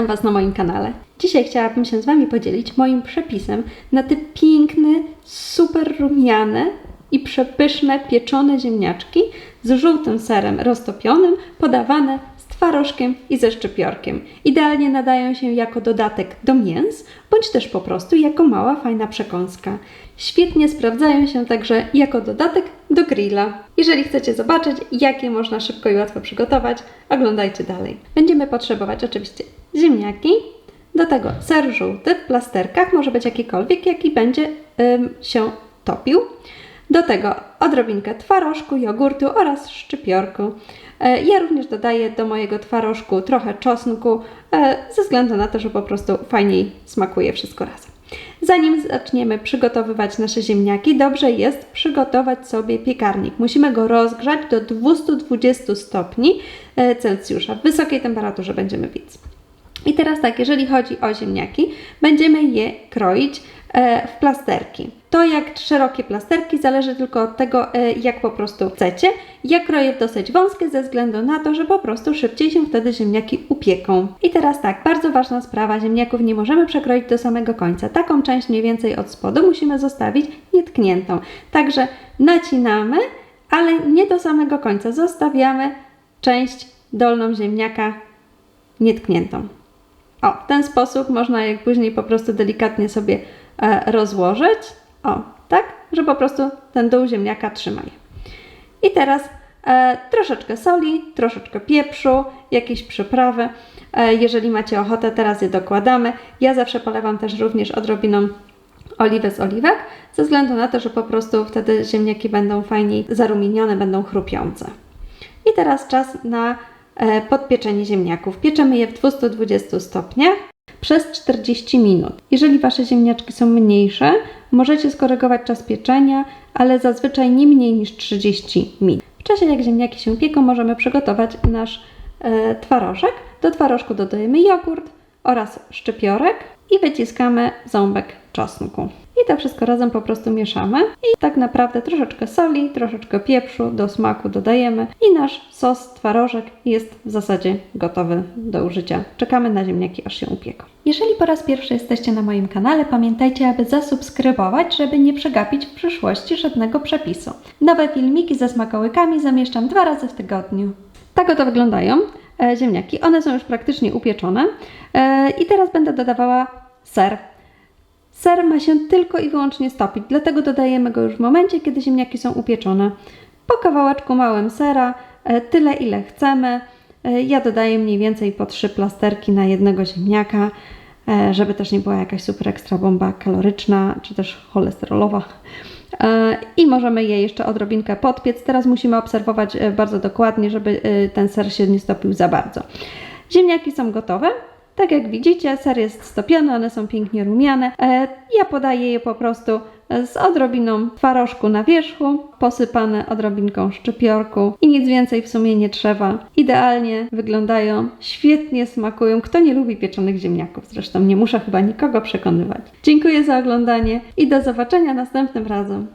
Witam Was na moim kanale. Dzisiaj chciałabym się z Wami podzielić moim przepisem na te piękne, super rumiane i przepyszne pieczone ziemniaczki z żółtym serem roztopionym, podawane z twarożkiem i ze szczypiorkiem. Idealnie nadają się jako dodatek do mięs, bądź też po prostu jako mała, fajna przekąska. Świetnie sprawdzają się także jako dodatek do grilla. Jeżeli chcecie zobaczyć, jakie można szybko i łatwo przygotować, oglądajcie dalej. Będziemy potrzebować oczywiście ziemniaki, do tego ser żółty w plasterkach, może być jakikolwiek, jaki będzie ym, się topił. Do tego odrobinkę twarożku, jogurtu oraz szczypiorku. E, Ja również dodaję do mojego twarożku trochę czosnku, e, ze względu na to, że po prostu fajniej smakuje wszystko razem. Zanim zaczniemy przygotowywać nasze ziemniaki, dobrze jest przygotować sobie piekarnik. Musimy go rozgrzać do 220 stopni e, Celsjusza. W wysokiej temperaturze będziemy piec. I teraz tak, jeżeli chodzi o ziemniaki, będziemy je kroić e, w plasterki. To jak szerokie plasterki zależy tylko od tego, e, jak po prostu chcecie. Ja kroję dosyć wąskie ze względu na to, że po prostu szybciej się wtedy ziemniaki upieką. I teraz tak, bardzo ważna sprawa, ziemniaków nie możemy przekroić do samego końca. Taką część mniej więcej od spodu musimy zostawić nietkniętą. Także nacinamy, ale nie do samego końca. Zostawiamy część dolną ziemniaka nietkniętą. O, w ten sposób można jak później po prostu delikatnie sobie e, rozłożyć. O, tak, że po prostu ten dół ziemniaka trzyma je. I teraz e, troszeczkę soli, troszeczkę pieprzu, jakieś przyprawy. E, jeżeli macie ochotę, teraz je dokładamy. Ja zawsze polewam też również odrobiną oliwę z oliwek, ze względu na to, że po prostu wtedy ziemniaki będą fajniej zarumienione, będą chrupiące. I teraz czas na e, podpieczenie ziemniaków. Pieczemy je w 220 stopniach przez 40 minut. Jeżeli Wasze ziemniaczki są mniejsze, możecie skorygować czas pieczenia, ale zazwyczaj nie mniej niż 30 minut. W czasie jak ziemniaki się pieką, możemy przygotować nasz e, twarożek. Do twarożku dodajemy jogurt oraz szczypiorek i wyciskamy ząbek czosnku. I to wszystko razem po prostu mieszamy. I tak naprawdę troszeczkę soli, troszeczkę pieprzu do smaku dodajemy. I nasz sos twarożek jest w zasadzie gotowy do użycia. Czekamy na ziemniaki, aż się upieką. Jeżeli po raz pierwszy jesteście na moim kanale, pamiętajcie, aby zasubskrybować, żeby nie przegapić w przyszłości żadnego przepisu. Nowe filmiki ze smakołykami zamieszczam dwa razy w tygodniu. Tak oto wyglądają e, ziemniaki. One są już praktycznie upieczone. E, I teraz będę dodawała ser. Ser ma się tylko i wyłącznie stopić, dlatego dodajemy go już w momencie, kiedy ziemniaki są upieczone. Po kawałeczku małym sera, e, tyle ile chcemy. E, Ja dodaję mniej więcej po trzy plasterki na jednego ziemniaka, e, żeby też nie była jakaś super ekstra bomba kaloryczna, czy też cholesterolowa. I możemy je jeszcze odrobinkę podpiec. Teraz musimy obserwować bardzo dokładnie, żeby ten ser się nie stopił za bardzo. Ziemniaki są gotowe. Tak jak widzicie, ser jest stopiony, one są pięknie rumiane. E, Ja podaję je po prostu z odrobiną twarożku na wierzchu, posypane odrobinką szczypiorku i nic więcej w sumie nie trzeba. Idealnie wyglądają, świetnie smakują. Kto nie lubi pieczonych ziemniaków? Zresztą nie muszę chyba nikogo przekonywać. Dziękuję za oglądanie i do zobaczenia następnym razem.